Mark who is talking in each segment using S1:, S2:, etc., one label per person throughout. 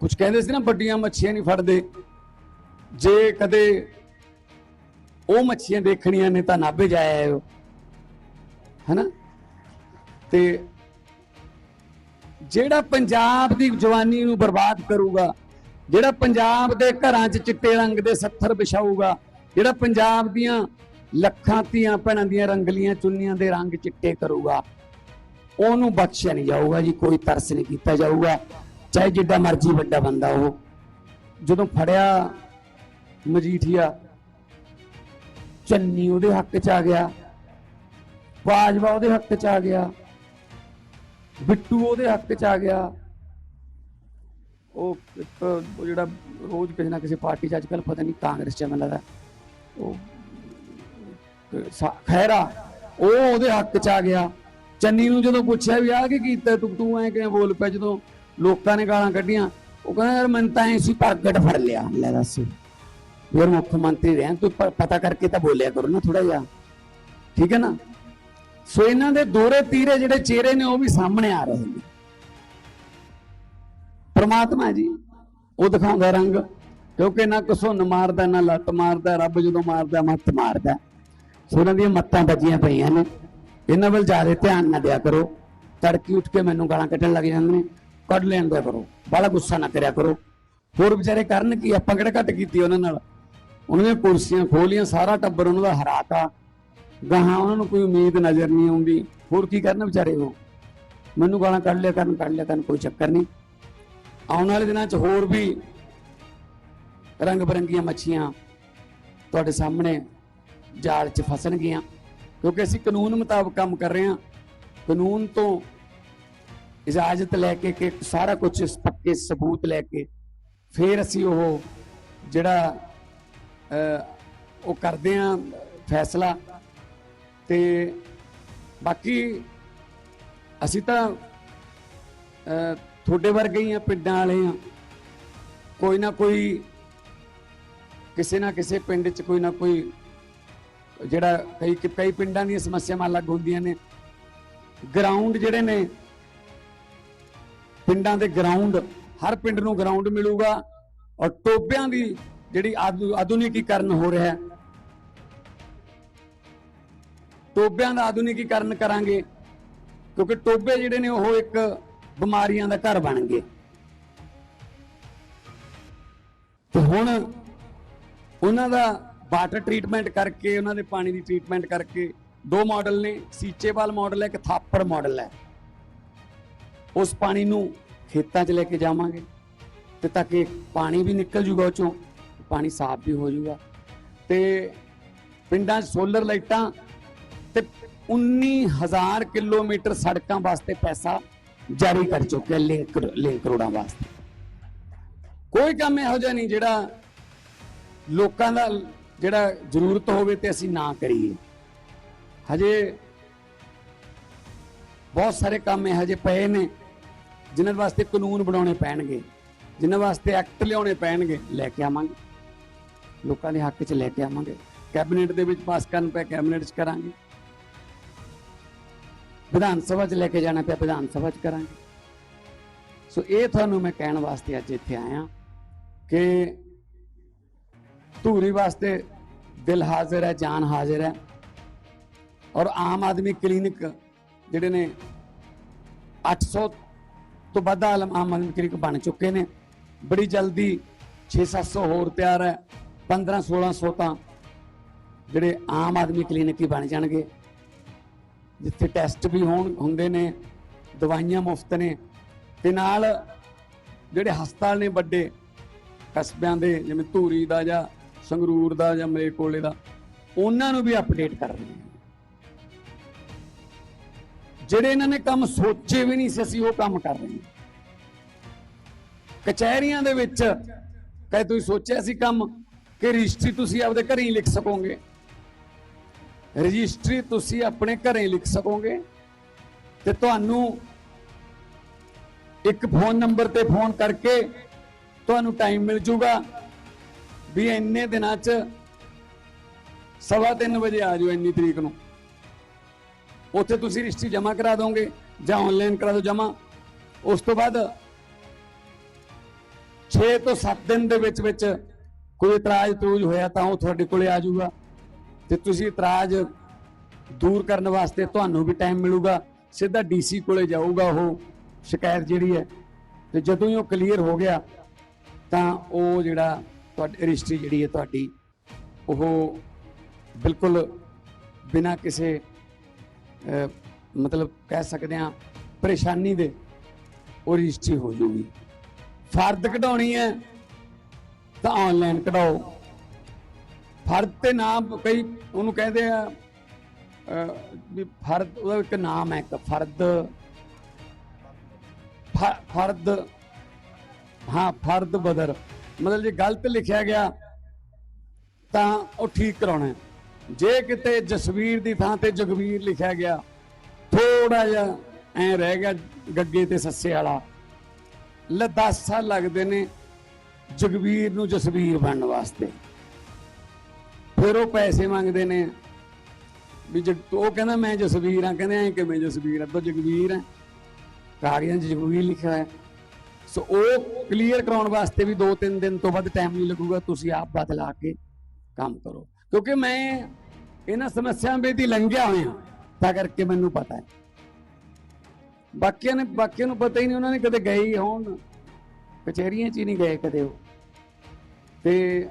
S1: ਕੁਝ ਕਹਿੰਦੇ ਸੀ ਨਾ, ਵੱਡੀਆਂ ਮੱਛੀਆਂ ਨਹੀਂ ਫੜਦੇ। ਜੇ ਕਦੇ ਉਹ ਮੱਛੀਆਂ ਦੇਖਣੀਆਂ ਨੇ ਤਾਂ ਨਾਭੇ ਜਾਇਆ ਆਇਓ। ਹੈਨਾ? ਤੇ ਜਿਹੜਾ ਪੰਜਾਬ ਦੀ ਜਵਾਨੀ ਨੂੰ ਬਰਬਾਦ ਕਰੂਗਾ, ਜਿਹੜਾ ਪੰਜਾਬ ਦੇ ਘਰਾਂ 'ਚ ਚਿੱਟੇ ਰੰਗ ਦੇ ਸੱਥਰ ਵਿਛਾਊਗਾ, ਜਿਹੜਾ ਪੰਜਾਬ ਦੀਆਂ ਲੱਖਾਂ ਧੀਆਂ ਭੈਣਾਂ ਦੀਆਂ ਰੰਗਲੀਆਂ ਚੁੰਨੀਆਂ ਦੇ ਰੰਗ ਚਿੱਟੇ ਕਰੂਗਾ, ਉਹਨੂੰ ਬਖਸ਼ਿਆ ਨਹੀਂ ਜਾਊਗਾ ਜੀ, ਕੋਈ ਤਰਸ ਨਹੀਂ ਕੀਤਾ ਜਾਊਗਾ। ਚਾਹੇ ਜਿੱਡਾ ਮਰਜ਼ੀ ਵੱਡਾ ਬੰਦਾ ਉਹ ਜਦੋਂ ਫੜਿਆ ਮਜੀਠੀਆ, ਚੰਨੀ ਉਹਦੇ ਹੱਕ 'ਚ ਆ ਗਿਆ, ਬਾਜਵਾ ਉਹਦੇ ਹੱਕ 'ਚ ਆ ਗਿਆ, ਬਿੱਟੂ ਉਹਦੇ ਹੱਕ 'ਚ ਆ ਗਿਆ। ਉਹ ਜਿਹੜਾ ਰੋਜ਼ ਕਿਸੇ ਨਾ ਕਿਸੇ ਪਾਰਟੀ 'ਚ ਅੱਜਕੱਲ ਪਤਾ ਨਹੀਂ ਕਾਂਗਰਸ 'ਚ ਮੈਨੂੰ ਲੱਗਦਾ। ਉਹ ਅਹ ਖਹਿਰਾ, ਉਹ ਉਹਦੇ ਹੱਕ 'ਚ ਆ ਗਿਆ। ਚੰਨੀ ਨੂੰ ਜਦੋਂ ਪੁੱਛਿਆ ਵੀ ਆ ਕਿ ਕੀਤਾ ਤੂੰ ਤੂੰ ਐ ਕਿਵੇਂ ਬੋਲ ਪਿਆ ਜਦੋਂ ਲੋਕਾਂ ਨੇ ਗਾਲਾਂ ਕੱਢੀਆਂ। ਉਹ ਕਹਿੰਦਾ, ਯਾਰ ਮੈਂ ਤਾਂ ਐ ਪ੍ਰਗਟ ਫੜ ਲਿਆ। ਲੈ ਦੱਸ। ਯਾਰ ਮੁੱਖ ਮੰਤਰੀ ਰਹਿਣ ਤੂੰ ਪਤਾ ਕਰਕੇ ਤਾਂ ਬੋਲਿਆ ਕਰੋ ਨਾ ਥੋੜਾ ਜਿਹਾ। ਠੀਕ ਹੈ ਨਾ? ਸੋ ਇਹਨਾਂ ਦੇ ਦੋਰੇ ਤੀਰੇ ਜਿਹੜੇ ਚਿਹਰੇ ਨੇ, ਉਹ ਵੀ ਸਾਹਮਣੇ ਆ ਰਹੇ ਨੇ। ਪਰਮਾਤਮਾ ਜੀ, ਉਹ ਦਿਖਾਉਂਦਾ ਰੰਗ। ਕਿਉਂਕਿ ਨਾ ਘਸੁੰਨ ਮਾਰਦਾ, ਨਾ ਲੱਤ ਮਾਰਦਾ, ਰੱਬ ਜਦੋਂ ਮਾਰਦਾ, ਮੱਤ ਮਾਰਦਾ। ਸੋ ਇਹਨਾਂ ਦੀਆਂ ਮੱਤਾਂ ਵੱਜੀਆਂ ਪਈਆਂ ਨੇ। ਇਹਨਾਂ ਵੱਲ ਜ਼ਿਆਦਾ ਧਿਆਨ ਨਾ ਦਿਆ ਕਰੋ। ਤੜਕੀ ਉੱਠ ਕੇ ਮੈਨੂੰ ਗਾਲਾਂ ਕੱਢਣ ਲੱਗ ਜਾਂਦੇ ਨੇ। ਕੱਢ ਲੈਣ ਦਿਆ ਕਰੋ ਬੜਾ ਗੁੱਸਾ ਨਾ ਕਰਿਆ ਕਰੋ। ਹੋਰ ਵਿਚਾਰੇ ਕਰਨ ਕੀ, ਆਪਾਂ ਕਿਹੜਾ ਘੱਟ ਕੀਤੀ ਉਹਨਾਂ ਨਾਲ? ਉਹਨਾਂ ਦੀਆਂ ਕੁਰਸੀਆਂ ਖੋਲੀਆਂ, ਸਾਰਾ ਟੱਬਰ ਉਹਨਾਂ ਦਾ ਹਰਾਤਾ। ਗਾਹਾਂ ਉਹਨਾਂ ਨੂੰ ਕੋਈ ਉਮੀਦ ਨਜ਼ਰ ਨਹੀਂ ਆਉਂਦੀ। ਹੋਰ ਕੀ ਕਰਨ ਵਿਚਾਰੇ ਉਹ? ਮੈਨੂੰ ਗਾਲਾਂ ਕੱਢ ਲਿਆ ਕਰਨ, ਕੱਢ ਲਿਆ ਕਰਨ, ਕੋਈ ਚੱਕਰ ਨਹੀਂ। ਆਉਣ ਵਾਲੇ ਦਿਨਾਂ 'ਚ ਹੋਰ ਵੀ ਰੰਗ ਬਰੰਗੀਆਂ ਮੱਛੀਆਂ ਤੁਹਾਡੇ ਸਾਹਮਣੇ ਜਾਲ 'ਚ ਫਸਣਗੀਆਂ। ਕਿਉਂਕਿ ਅਸੀਂ ਕਾਨੂੰਨ ਮੁਤਾਬਕ ਕੰਮ ਕਰ ਰਹੇ ਹਾਂ। ਕਾਨੂੰਨ ਤੋਂ ਇਜਾਜ਼ਤ ਲੈ ਕੇ ਕਿ ਸਾਰਾ ਕੁਝ ਪੱਕੇ ਸਬੂਤ ਲੈ ਕੇ ਫਿਰ ਅਸੀਂ ਉਹ ਜਿਹੜਾ ਉਹ ਕਰਦੇ ਹਾਂ ਫੈਸਲਾ। ਤੇ ਬਾਕੀ ਅਸੀਂ ਤਾਂ ਤੁਹਾਡੇ ਵਰਗੇ ਹੀ ਆ ਪਿੰਡਾਂ ਵਾਲੇ ਆ ਕੋਈ ਨਾ ਕੋਈ, ਕਿਸੇ ਨਾ ਕਿਸੇ ਪਿੰਡ 'ਚ ਕੋਈ ਨਾ ਕੋਈ ਜਿਹੜਾ ਕਈ ਕਈ ਪਿੰਡਾਂ ਦੀਆਂ ਸਮੱਸਿਆਵਾਂ ਅਲੱਗ ਹੁੰਦੀਆਂ ਨੇ। ਗਰਾਊਂਡ ਜਿਹੜੇ ਨੇ ਪਿੰਡਾਂ ਦੇ ਗਰਾਊਂਡ ਹਰ ਪਿੰਡ ਨੂੰ ਗਰਾਊਂਡ ਮਿਲੂਗਾ ਔਰ ਟੋਬਿਆਂ ਦੀ ਜਿਹੜੀ ਆਧੁ- ਆਧੁਨਿਕੀਕਰਨ ਹੋ ਰਿਹਾ ਹੈ। ਟੋਬਿਆਂ ਦਾ ਆਧੁਨਿਕੀਕਰਨ ਕਰਾਂਗੇ ਕਿਉਂਕਿ ਟੋਬੇ ਜਿਹੜੇ ਨੇ ਉਹ ਇੱਕ ਬਿਮਾਰੀਆਂ ਦਾ ਘਰ ਬਣ ਗਏ ਤੇ ਹੁਣ ਉਹਨਾਂ ਦਾ ਵਾਟਰ ਟ੍ਰੀਟਮੈਂਟ ਕਰਕੇ, ਉਹਨਾਂ ਦੇ ਪਾਣੀ ਦੀ ਟ੍ਰੀਟਮੈਂਟ ਕਰਕੇ ਦੋ ਮਾਡਲ ਨੇ, ਸੀਚੇਵਾਲ ਮਾਡਲ ਹੈ, ਇੱਕ ਥਾਪੜ ਮਾਡਲ ਹੈ। ਉਸ ਪਾਣੀ ਨੂੰ ਖੇਤਾਂ 'ਚ ਲੈ ਕੇ ਜਾਵਾਂਗੇ। ਤੇ ਤਾਂ ਕਿ ਪਾਣੀ ਵੀ ਨਿਕਲ ਜੂਗਾ ਉਹ ਚੋਂ, ਪਾਣੀ ਸਾਫ਼ ਵੀ ਹੋ ਜੂਗਾ। ਤੇ ਪਿੰਡਾਂ 'ਚ ਸੋਲਰ ਲਾਈਟਾਂ ਤੇ 19000 ਕਿਲੋਮੀਟਰ ਸੜਕਾਂ ਵਾਸਤੇ ਪੈਸਾ ਜਾਰੀ ਕਰ ਚੁੱਕਿਆ ਲਿੰਕ ਲਿੰਕ ਰੋਡਾਂ ਵਾਸਤੇ। ਕੋਈ ਕੰਮ ਇਹੋ ਜਿਹਾ ਨਹੀਂ ਜਿਹੜਾ ਲੋਕਾਂ ਦਾ ਜਿਹੜਾ ਜ਼ਰੂਰਤ ਹੋਵੇ ਤੇ ਅਸੀਂ ਨਾ ਕਰੀਏ। ਹਜੇ ਬਹੁਤ ਸਾਰੇ ਕੰਮ ਇਹੋ ਜਿਹੇ ਪਏ ਨੇ। ਜਿਨ੍ਹਾਂ ਵਾਸਤੇ ਕਾਨੂੰਨ ਬਣਾਉਣੇ ਪੈਣਗੇ, ਜਿਨ੍ਹਾਂ ਵਾਸਤੇ ਐਕਟ ਲਿਆਉਣੇ ਪੈਣਗੇ, ਲੈ ਕੇ ਆਵਾਂਗੇ। ਲੋਕਾਂ ਦੇ ਹੱਕ 'ਚ ਲੈ ਕੇ ਆਵਾਂਗੇ। ਕੈਬਨਿਟ ਦੇ ਵਿੱਚ ਪਾਸ ਕਰਨ ਪਿਆ ਕੈਬਨਿਟ 'ਚ ਕਰਾਂਗੇ। ਵਿਧਾਨ ਸਭਾ 'ਚ ਲੈ ਕੇ ਜਾਣਾ ਪਿਆ, ਵਿਧਾਨ ਸਭਾ 'ਚ ਕਰਾਂਗੇ। ਸੋ ਇਹ ਤੁਹਾਨੂੰ ਮੈਂ ਕਹਿਣ ਵਾਸਤੇ ਅੱਜ ਇੱਥੇ ਆਇਆ ਕਿ ਧੂਰੀ ਵਾਸਤੇ ਦਿਲ ਹਾਜ਼ਰ ਹੈ, ਜਾਨ ਹਾਜ਼ਰ ਹੈ। ਔਰ ਆਮ ਆਦਮੀ ਕਲੀਨਿਕ ਜਿਹੜੇ ਨੇ 800 ਤੋਂ ਵੱਧ ਆਲਮ ਆਮ ਆਦਮੀ ਕਲੀਨਿਕ ਬਣ ਚੁੱਕੇ ਨੇ। ਬੜੀ ਜਲਦੀ 6-700 ਹੋਰ ਤਿਆਰ ਹੈ 15-1600 ਤਾਂ ਜਿਹੜੇ ਆਮ ਆਦਮੀ ਕਲੀਨਿਕ ਹੀ ਬਣ ਜਾਣਗੇ। ਜਿੱਥੇ ਟੈਸਟ ਵੀ ਹੋਣ, ਹੁੰਦੇ ਨੇ, ਦਵਾਈਆਂ ਮੁਫਤ ਨੇ ਤੇ ਨਾਲ ਜਿਹੜੇ ਹਸਪਤਾਲ ਨੇ ਵੱਡੇ, ਕਸਬਿਆਂ ਦੇ, ਜਿਵੇਂ ਧੂਰੀ ਦਾ ਜਾਂ ਸੰਗਰੂਰ ਦਾ ਜਾਂ ਮਲੇਰਕੋਟਲੇ ਦਾ, ਉਹਨਾਂ ਨੂੰ ਵੀ ਅਪਡੇਟ ਕਰ ਰਹੇ ਨੇ। ਜਿਹੜੇ ਇਹਨਾਂ ਨੇ ਕੰਮ ਸੋਚੇ ਵੀ ਨਹੀਂ ਸੀ, ਅਸੀਂ ਉਹ ਕੰਮ ਕਰ ਰਹੇ ਹਾਂ। ਕਚਹਿਰੀਆਂ ਦੇ ਵਿੱਚ ਕਹੇ ਤੁਸੀਂ ਸੋਚਿਆ ਸੀ ਕੰਮ ਕਿ ਰਜਿਸਟਰੀ ਤੁਸੀਂ ਆਪਦੇ ਘਰੇ ਹੀ ਲਿਖ ਸਕੋਗੇ? ਰਜਿਸਟਰੀ ਤੁਸੀਂ ਆਪਣੇ ਘਰੇ ਲਿਖ ਸਕੋਗੇ? ਤੇ ਤੁਹਾਨੂੰ ਇੱਕ ਫੋਨ ਨੰਬਰ ਤੇ ਫੋਨ ਕਰਕੇ ਤੁਹਾਨੂੰ ਟਾਈਮ ਮਿਲ ਜੂਗਾ ਵੀ ਇੰਨੇ ਦਿਨਾਂ 'ਚ ਸਵਾ ਤਿੰਨ ਵਜੇ ਆ ਜਾਓ ਇੰਨੀ ਤਰੀਕ ਨੂੰ। ਉੱਥੇ ਤੁਸੀਂ ਰਜਿਸਟਰੀ ਜਮ੍ਹਾਂ ਕਰਾ ਦੋਗੇ ਜਾਂ ਆਨਲਾਈਨ ਕਰਾ ਦਿਓ ਜਮ੍ਹਾਂ। ਉਸ ਤੋਂ ਬਾਅਦ 6 ਤੋਂ 7 ਦਿਨ ਦੇ ਵਿੱਚ ਵਿੱਚ ਕੋਈ ਇਤਰਾਜ਼ ਤਰੂਜ ਹੋਇਆ ਤਾਂ ਉਹ ਤੁਹਾਡੇ ਕੋਲੇ ਆ ਜਾਊਗਾ। ਤੇ ਤੁਸੀਂ ਇਤਰਾਜ਼ ਦੂਰ ਕਰਨ ਵਾਸਤੇ ਤੁਹਾਨੂੰ ਵੀ ਟਾਈਮ ਮਿਲੂਗਾ। ਸਿੱਧਾ ਡੀਸੀ ਕੋਲੇ ਜਾਊਗਾ ਉਹ ਸ਼ਿਕਾਇਤ ਜਿਹੜੀ ਹੈ। ਤੇ ਜਦੋਂ ਹੀ ਉਹ ਕਲੀਅਰ ਹੋ ਗਿਆ ਤਾਂ ਉਹ ਜਿਹੜਾ ਤੁਹਾਡੀ ਰਜਿਸਟਰੀ ਜਿਹੜੀ ਹੈ ਤੁਹਾਡੀ ਉਹ ਬਿਲਕੁਲ ਬਿਨਾਂ ਕਿਸੇ ਮਤਲਬ ਕਹਿ ਸਕਦੇ ਆ ਪਰੇਸ਼ਾਨੀ ਦੇ ਉਹ ਰਜਿਸਟਰੀ ਹੋ ਜੂਗੀ। ਫਰਦ ਕਢਾਉਣੀ ਹੈ, ਤਾਂ ਆਨਲਾਈਨ ਕਢਾਓ। ਫਰਦ ਤੇ ਨਾਮ ਕਈ ਉਹਨੂੰ ਕਹਿੰਦੇ ਆ ਵੀ ਫਰਦ ਉਹਦਾ ਇੱਕ ਨਾਮ ਹੈ ਇੱਕ, ਫਰਦ, ਫ- ਫਰਦ, ਹਾਂ, ਫਰਦ ਬਦਰ। ਮਤਲਬ ਜੇ ਗਲਤ ਲਿਖਿਆ ਗਿਆ, ਤਾਂ ਉਹ ਠੀਕ ਕਰਾਉਣਾ ਹੈ। ਜੇ ਕਿਤੇ ਜਸਵੀਰ ਦੀ ਥਾਂ ਤੇ ਜਗਵੀਰ ਲਿਖਿਆ ਗਿਆ ਥੋੜਾ ਜਿਹਾ ਐ ਰਹਿ ਗਿਆ ਗੱਗੇ ਤੇ ਸੱਸੇ ਵਾਲਾ। ਲੈ 10 ਸਾਲ ਲੱਗਦੇ ਨੇ ਜਗਵੀਰ ਨੂੰ ਜਸਵੀਰ ਬਣਨ ਵਾਸਤੇ। ਫਿਰ ਉਹ ਪੈਸੇ ਮੰਗਦੇ ਨੇ। ਵੀ ਜਗ, ਉਹ ਕਹਿੰਦਾ ਮੈਂ ਜਸਵੀਰ ਆ ਕਹਿੰਦੇ ਐ ਕਿਵੇਂ ਜਸਵੀਰ ਆ ਤਾਂ ਜਗਵੀਰ ਹੈ। ਕਾਗਜ਼ਾਂ 'ਚ ਜਗਵੀਰ ਲਿਖਿਆ ਹੈ ਸੋ ਉਹ ਕਲੀਅਰ ਕਰਾਉਣ ਵਾਸਤੇ ਵੀ 2-3 ਦਿਨ ਤੋਂ ਵੱਧ ਟਾਈਮ ਨਹੀਂ ਲੱਗੂਗਾ, ਤੁਸੀਂ ਆਪ ਬਦਲਾ ਕੇ ਕੰਮ ਕਰੋ। ਕਿਉਂਕਿ ਮੈਂ ਇਹਨਾਂ ਸਮੱਸਿਆਵਾਂ ਵਿੱਚ ਲੰਘਿਆ ਹੋਇਆ ਤਾਂ ਕਰਕੇ ਮੈਨੂੰ ਪਤਾ ਹੈ। ਬਾਕੀਆਂ ਨੇ ਬਾਕੀਆਂ ਨੂੰ ਪਤਾ ਹੀ ਨਹੀਂ, ਉਹਨਾਂ ਨੇ ਕਦੇ ਗਏ ਹੀ ਹੋਣ। ਕਚਹਿਰੀਆਂ 'ਚ ਹੀ ਨਹੀਂ ਗਏ ਕਦੇ ਉਹ। ਤੇ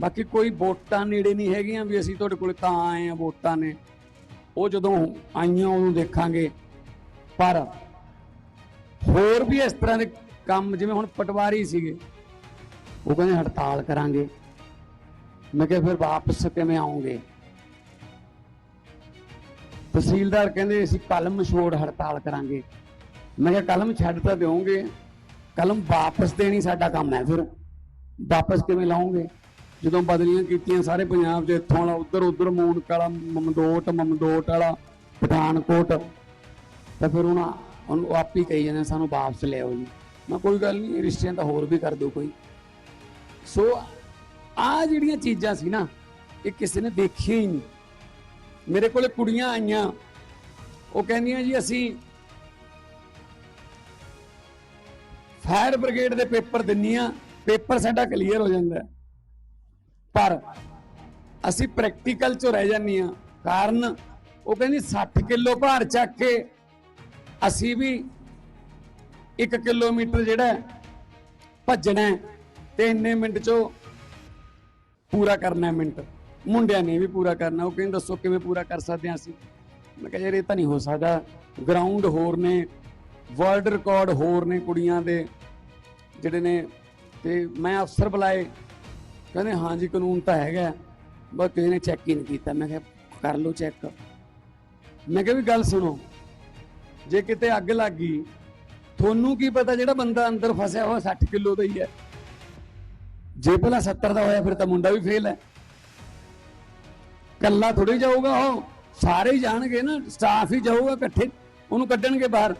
S1: ਬਾਕੀ ਕੋਈ ਵੋਟਾਂ ਨੇੜੇ ਨਹੀਂ ਹੈਗੀਆਂ ਵੀ ਅਸੀਂ ਤੁਹਾਡੇ ਕੋਲ ਤਾਂ ਆਏ ਆ ਵੋਟਾਂ ਨੇ। ਉਹ ਜਦੋਂ ਆਈਆਂ ਉਹਨੂੰ ਦੇਖਾਂਗੇ। ਪਰ ਹੋਰ ਵੀ ਇਸ ਤਰ੍ਹਾਂ ਦੇ ਕੰਮ, ਜਿਵੇਂ ਹੁਣ ਪਟਵਾਰੀ ਸੀਗੇ ਉਹ ਕਹਿੰਦੇ ਹੜਤਾਲ ਕਰਾਂਗੇ। ਮੈਂ ਕਿਹਾ ਫਿਰ ਵਾਪਸ ਕਿਵੇਂ ਆਉਂਗੇ? ਤਹਿਸੀਲਦਾਰ ਕਹਿੰਦੇ ਅਸੀਂ ਕਲਮ ਛੋੜ ਹੜਤਾਲ ਕਰਾਂਗੇ। ਮੈਂ ਕਿਹਾ ਕਲਮ ਛੱਡ ਤਾਂ ਦਿਓਗੇ। ਕਲਮ ਵਾਪਸ ਦੇਣੀ ਸਾਡਾ ਕੰਮ ਹੈ ਫਿਰ। ਵਾਪਸ ਕਿਵੇਂ ਲਾਉਂਗੇ? ਜਦੋਂ ਬਦਲੀਆਂ ਕੀਤੀਆਂ ਸਾਰੇ ਪੰਜਾਬ 'ਚ ਇੱਥੋਂ ਵਾਲਾ, ਉਧਰ ਉਧਰ ਮੂਨਕ ਵਾਲਾ, ਮਮਦੋਟ ਮਮਦੋਟ ਵਾਲਾ, ਪਠਾਨਕੋਟ। ਤਾਂ ਫਿਰ ਉਹਨਾਂ ਉਹਨੂੰ ਆਪ ਹੀ ਕਹੀ ਜਾਂਦੇ ਸਾਨੂੰ ਵਾਪਸ ਲਿਆਓ ਜੀ। ਮੈਂ ਕੋਈ ਗੱਲ ਨਹੀਂ, ਰਿਸ਼ਤਿਆਂ ਤਾਂ ਹੋਰ ਵੀ ਕਰ ਦਿਓ ਕੋਈ। ਸੋ ਆ ਜਿਹੜੀਆਂ ਚੀਜ਼ਾਂ ਸੀ ਨਾ, ਇਹ ਕਿਸੇ ਨੇ ਦੇਖੀਆਂ ਹੀ ਨਹੀਂ। ਮੇਰੇ ਕੋਲੇ ਕੁੜੀਆਂ ਆਈਆਂ। ਉਹ ਕਹਿੰਦੀਆਂ ਜੀ, ਅਸੀਂ ਫਾਇਰ ਬ੍ਰਿਗੇਡ ਦੇ ਪੇਪਰ ਦਿੰਨੀਆਂ ਪੇਪਰ ਸਾਡਾ ਕਲੀਅਰ ਹੋ ਜਾਂਦਾ। ਪਰ ਅਸੀਂ ਪ੍ਰੈਕਟੀਕਲ ਚ ਰਹਿ ਜਾਂਦੀਆਂ ਕਾਰਨ ਉਹ ਕਹਿੰਦੀ 60 ਕਿਲੋ ਭਾਰ ਚੱਕ ਕੇ ਅਸੀਂ ਵੀ 1 ਕਿਲੋਮੀਟਰ ਜਿਹੜਾ ਭੱਜਣਾ ਤੇ ਇੰਨੇ ਮਿੰਟ ਚੋਂ ਪੂਰਾ ਕਰਨਾ ਮਿੰਟ। ਮੁੰਡਿਆਂ ਨੇ ਵੀ ਪੂਰਾ ਕਰਨਾ, ਉਹ ਕਹਿੰਦੇ ਦੱਸੋ ਕਿਵੇਂ ਪੂਰਾ ਕਰ ਸਕਦੇ ਹਾਂ ਅਸੀਂ? ਮੈਂ ਕਿਹਾ ਯਾਰ ਇਹ ਤਾਂ ਨਹੀਂ ਹੋ ਸਕਦਾ। ਗਰਾਊਂਡ ਹੋਰ ਨੇ ਵਰਲਡ ਰਿਕਾਰਡ ਹੋਰ ਨੇ ਕੁੜੀਆਂ ਦੇ, ਜਿਹੜੇ ਨੇ, ਤੇ ਮੈਂ ਅਫਸਰ ਬੁਲਾਏ। ਕਹਿੰਦੇ ਹਾਂਜੀ ਕਾਨੂੰਨ ਤਾਂ ਹੈਗਾ ਬਸ ਕਿਸੇ ਨੇ ਚੈੱਕ ਹੀ ਨਹੀਂ ਕੀਤਾ। ਮੈਂ ਕਿਹਾ, ਕਰ ਲਓ ਚੈੱਕ ਮੈਂ ਕਿਹਾ ਵੀ ਗੱਲ ਸੁਣੋ, ਜੇ ਕਿਤੇ ਅੱਗ ਲੱਗ ਗਈ, ਤੁਹਾਨੂੰ ਕੀ ਪਤਾ ਜਿਹੜਾ ਬੰਦਾ ਅੰਦਰ ਫਸਿਆ ਹੋਇਆ 60 ਕਿਲੋ ਦਾ ਹੀ ਹੈ? ਜੇ ਭਲਾ 70 ਦਾ ਹੋਇਆ, ਫਿਰ ਤਾਂ ਮੁੰਡਾ ਵੀ ਫੇਲ ਹੈ। ਕੱਲਾ ਥੋੜੀ ਜਾਊਗਾ ਉਹ। ਸਾਰੇ ਹੀ ਜਾਣਗੇ ਨਾ ਸਟਾਫ ਹੀ ਜਾਊਗਾ ਇਕੱਠੇ। ਉਹਨੂੰ ਕੱਢਣਗੇ ਬਾਹਰ।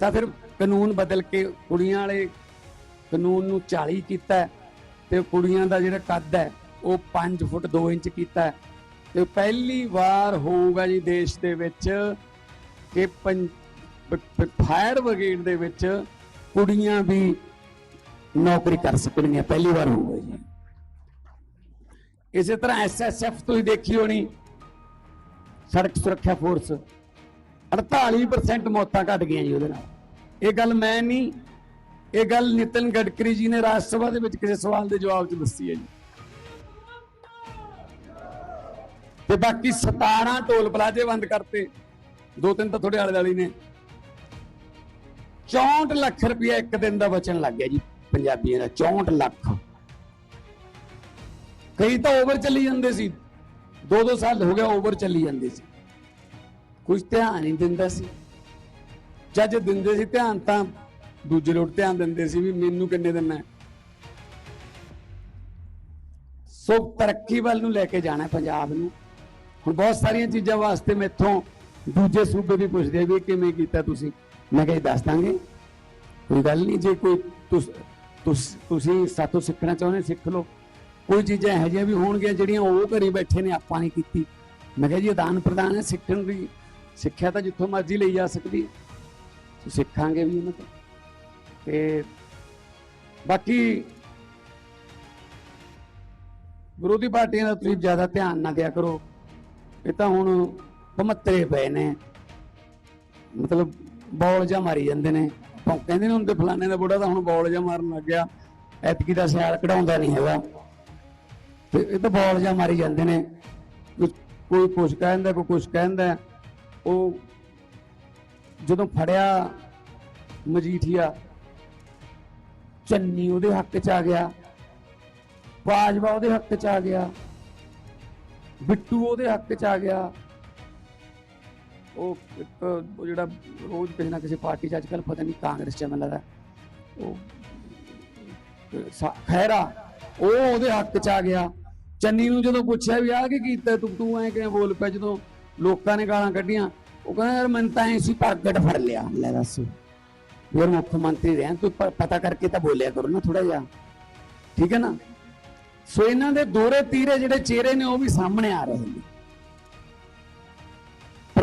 S1: ਤਾਂ ਫਿਰ ਕਾਨੂੰਨ ਬਦਲ ਕੇ ਕੁੜੀਆਂ ਵਾਲੇ ਕਾਨੂੰਨ ਨੂੰ 40 ਕੀਤਾ ਤੇ ਕੁੜੀਆਂ ਦਾ ਜਿਹੜਾ ਕੱਦ ਹੈ, ਉਹ 5 ਫੁੱਟ 2 ਇੰਚ ਕੀਤਾ ਹੈ। ਤੇ ਪਹਿਲੀ ਵਾਰ ਹੋਊਗਾ ਜੀ ਦੇਸ਼ ਦੇ ਵਿੱਚ ਕਿ ਫਾਇਰ ਬ੍ਰਿਗੇਡ ਦੇ ਵਿੱਚ ਕੁੜੀਆਂ ਵੀ ਨੌਕਰੀ ਕਰ ਸਕਣਗੀਆਂ, ਪਹਿਲੀ ਵਾਰ ਹੋਊਗਾ ਜੀ। ਇਸੇ ਤਰ੍ਹਾਂ ਐਸਐਸਐਫ ਤੁਸੀਂ ਦੇਖੀ ਹੋਣੀ, ਸੜਕ ਸੁਰੱਖਿਆ ਫੋਰਸ 48% ਮੌਤਾਂ ਘਟ ਗਈਆਂ ਜੀ ਉਹਦੇ ਨਾਲ। ਇਹ ਗੱਲ ਮੈਂ ਨਹੀਂ, ਇਹ ਗੱਲ ਨਿਤਨ ਗਡਕਰੀ ਜੀ ਨੇ ਰਾਜ ਸਭਾ ਦੇ ਵਿੱਚ ਕਿਸੇ ਸਵਾਲ ਦੇ ਜਵਾਬ 'ਚ ਦੱਸੀ ਹੈ ਜੀ। ਤੇ ਬਾਕੀ 17 ਟੋਲ ਪਲਾਜ਼ੇ ਬੰਦ ਕਰਤੇ, ਦੋ ਤਿੰਨ ਤਾਂ ਤੁਹਾਡੇ ਆਲੇ ਵਾਲੀ ਨੇ। 64 ਲੱਖ ਰੁਪਇਆ ਇੱਕ ਦਿਨ ਦਾ ਬਚਣ ਲੱਗ ਗਿਆ ਜੀ। ਪੰਜਾਬੀਆਂ ਦਾ 64 ਲੱਖ। ਕਈ ਤਾਂ ਓਵਰ ਚੱਲੀ ਜਾਂਦੇ ਸੀ। ਦੋ ਦੋ ਸਾਲ ਹੋ ਗਿਆ ਓਵਰ ਚੱਲੀ ਜਾਂਦੇ ਸੀ। ਕੁਝ ਧਿਆਨ ਨਹੀਂ ਦਿੰਦਾ ਸੀ। ਜੱਜ ਦਿੰਦੇ ਸੀ ਧਿਆਨ ਤਾਂ ਦੂਜੇ ਲੋਟ ਧਿਆਨ ਦਿੰਦੇ ਸੀ ਵੀ ਮੈਨੂੰ ਕਿੰਨੇ ਦਿਨ ਹੈ। ਸੋ ਤਰੱਕੀ ਵੱਲ ਨੂੰ ਲੈ ਕੇ ਜਾਣਾ ਪੰਜਾਬ ਨੂੰ। ਹੁਣ ਬਹੁਤ ਸਾਰੀਆਂ ਚੀਜ਼ਾਂ ਵਾਸਤੇ ਮੈਥੋਂ ਦੂਜੇ ਸੂਬੇ ਵੀ ਪੁੱਛਦੇ ਵੀ ਕਿਵੇਂ ਕੀਤਾ ਤੁਸੀਂ। ਮੈਂ ਕਿਹਾ ਦੱਸ ਦਾਂਗੇ। ਕੋਈ ਗੱਲ ਨਹੀਂ, ਜੇ ਕੋਈ ਤੁਸੀਂ ਤੁਸ- ਤੁਸੀਂ ਸਾਤੋਂ ਸਿੱਖਣਾ ਚਾਹੁੰਦੇ ਸਿੱਖ ਲਓ। ਕੋਈ ਚੀਜ਼ਾਂ ਇਹੋ ਜਿਹੀਆਂ ਵੀ ਹੋਣਗੀਆਂ ਜਿਹੜੀਆਂ ਉਹ ਘਰੇ ਬੈਠੇ ਨੇ, ਆਪਾਂ ਨਹੀਂ ਕੀਤੀ। ਮੈਂ ਕਿਹਾ ਜੀ ਆਦਾਨ ਪ੍ਰਦਾਨ ਹੈ ਸਿੱਖਣ ਦੀ। ਸਿੱਖਿਆ ਤਾਂ ਜਿੱਥੋਂ ਮਰਜ਼ੀ ਲਈ ਜਾ ਸਕਦੀ। ਹੈ ਸੋ ਸਿੱਖਾਂਗੇ ਵੀ ਉਹਨਾਂ ਤੋਂ। ਤੇ ਬਾਕੀ ਵਿਰੋਧੀ ਪਾਰਟੀਆਂ ਦਾ ਤੁਸੀਂ ਜ਼ਿਆਦਾ ਧਿਆਨ ਨਾ ਦਿਆ ਕਰੋ। ਇਹ ਤਾਂ ਹੁਣ ਭਮੱਤਰੇ ਪਏ ਨੇ। ਮਤਲਬ ਬੌਲ ਜਾਂ ਮਾਰੀ ਜਾਂਦੇ ਨੇ। ਆਪਾਂ ਕਹਿੰਦੇ ਨੇ ਹੁੰਦੇ ਫਲਾਣੇ ਦਾ ਬੁੱਢਾ ਤਾਂ ਹੁਣ ਬੌਲ ਜਾਂ ਮਾਰਨ ਲੱਗ ਗਿਆ। ਐਤਕੀ ਦਾ ਸਿਆਲ ਕਢਾਉਂਦਾ ਨਹੀਂ ਹੈਗਾ। ਤੇ ਇਹ ਤਾਂ ਬੌਲ ਜਾਂ ਮਾਰੀ ਜਾਂਦੇ ਨੇ। ਕੋਈ- ਕੋਈ ਕੁਛ ਕਹਿੰਦਾ, ਕੋਈ ਕੁਛ ਕਹਿੰਦਾ, ਉਹ ਜਦੋਂ ਫੜਿਆ ਮਜੀਠੀਆ, ਚੰਨੀ ਉਹਦੇ ਹੱਕ 'ਚ ਆ ਗਿਆ, ਬਾਜਵਾ ਉਹਦੇ ਹੱਕ 'ਚ ਆ ਗਿਆ, ਬਿੱਟੂ ਉਹਦੇ ਹੱਕ 'ਚ ਆ ਗਿਆ। ਉਹ ਇੱਕ, ਉਹ ਜਿਹੜਾ ਰੋਜ਼ ਕਿਸੇ ਨਾ ਕਿਸੇ ਪਾਰਟੀ 'ਚ ਅੱਜ ਪਤਾ ਨਹੀਂ ਕਾਂਗਰਸ 'ਚ ਮੈਨੂੰ ਲੱਗਦਾ ਉਹ, ਸਾ- ਉਹ ਉਹਦੇ ਹੱਕ 'ਚ ਆ ਗਿਆ। ਚੰਨੀ ਨੂੰ ਜਦੋਂ ਪੁੱਛਿਆ ਵੀ ਆ ਕੀ ਕੀਤਾ ਤੂੰ? ਤੂੰ ਐ ਕਿਵੇਂ ਬੋਲ ਪਿਆ ਜਦੋਂ ਲੋਕਾਂ ਨੇ ਗਾਲਾਂ ਕੱਢੀਆਂ? ਉਹ ਕਹਿੰਦਾ, ਯਾਰ ਮੈਨੂੰ ਤਾਂ ਐ ਸੀ, ਪਾਗੜ ਫੜ ਲਿਆ। ਲੈ ਦੱਸ। ਯਾਰ ਮੁੱਖ ਮੰਤਰੀ ਰਹਿਣ ਤੂੰ ਪਤਾ ਕਰਕੇ ਤਾਂ ਬੋਲਿਆ ਕਰੋ ਨਾ ਥੋੜਾ ਜਿਹਾ। ਠੀਕ ਹੈ ਨਾ? ਸੋ ਇਹਨਾਂ ਦੇ ਦੋਰੇ ਤੀਰੇ ਜਿਹੜੇ ਚਿਹਰੇ ਨੇ, ਉਹ ਵੀ ਸਾਹਮਣੇ ਆ ਰਹੇ ਨੇ।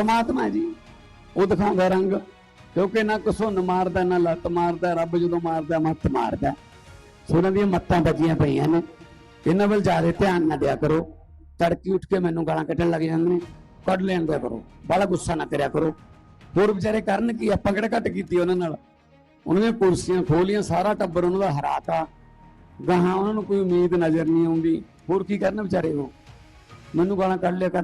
S1: ਪਰਮਾਤਮਾ ਜੀ। ਉਹ ਦਿਖਾਉਂਦਾ ਰੰਗ, ਕਿਉਂਕਿ ਨਾ ਕਸੁੰਨ ਮਾਰਦਾ, ਨਾ ਲੱਤ ਮਾਰਦਾ, ਰੱਬ ਜਦੋਂ ਮਾਰਦਾ, ਮੱਤ ਮਾਰਦਾ। ਸੋ ਦੀਆਂ ਮੱਤਾਂ ਵੱਜੀਆਂ ਪਈਆਂ ਨੇ। ਇਹਨਾਂ ਵੱਲ ਜ਼ਿਆਦਾ ਧਿਆਨ ਨਾ ਦਿਆ ਕਰੋ। ਤੜਕੀ ਉੱਠ ਕੇ ਮੈਨੂੰ ਗਾਲਾਂ ਕੱਢਣ ਲੱਗ ਜਾਂਦੇ ਨੇ। ਕੱਢ ਲੈਣ ਦਿਆ ਕਰੋ। ਬਾਲਾ ਗੁੱਸਾ ਨਾ ਕਰਿਆ ਕਰੋ। ਹੋਰ ਵਿਚਾਰੇ ਕਰਨ ਕੀ? ਆਪਾਂ ਕਿਹੜਾ ਘੱਟ ਕੀਤੀ ਉਹਨਾਂ ਨਾਲ? ਉਹਨਾਂ ਦੀਆਂ ਕੁਰਸੀਆਂ ਖੋਲੀਆਂ, ਸਾਰਾ ਟੱਬਰ ਉਹਨਾਂ ਦਾ ਹਰਾਤਾ। ਗਾਹਾਂ ਉਹਨਾਂ ਨੂੰ ਕੋਈ ਉਮੀਦ ਨਜ਼ਰ ਨਹੀਂ ਆਉਂਦੀ। ਹੋਰ ਕੀ ਕਰਨ ਵਿਚਾਰੇ ਉਹ? ਮੈਨੂੰ ਗਾਲਾਂ ਕੱਢ ਲਿਆ ਕਰ।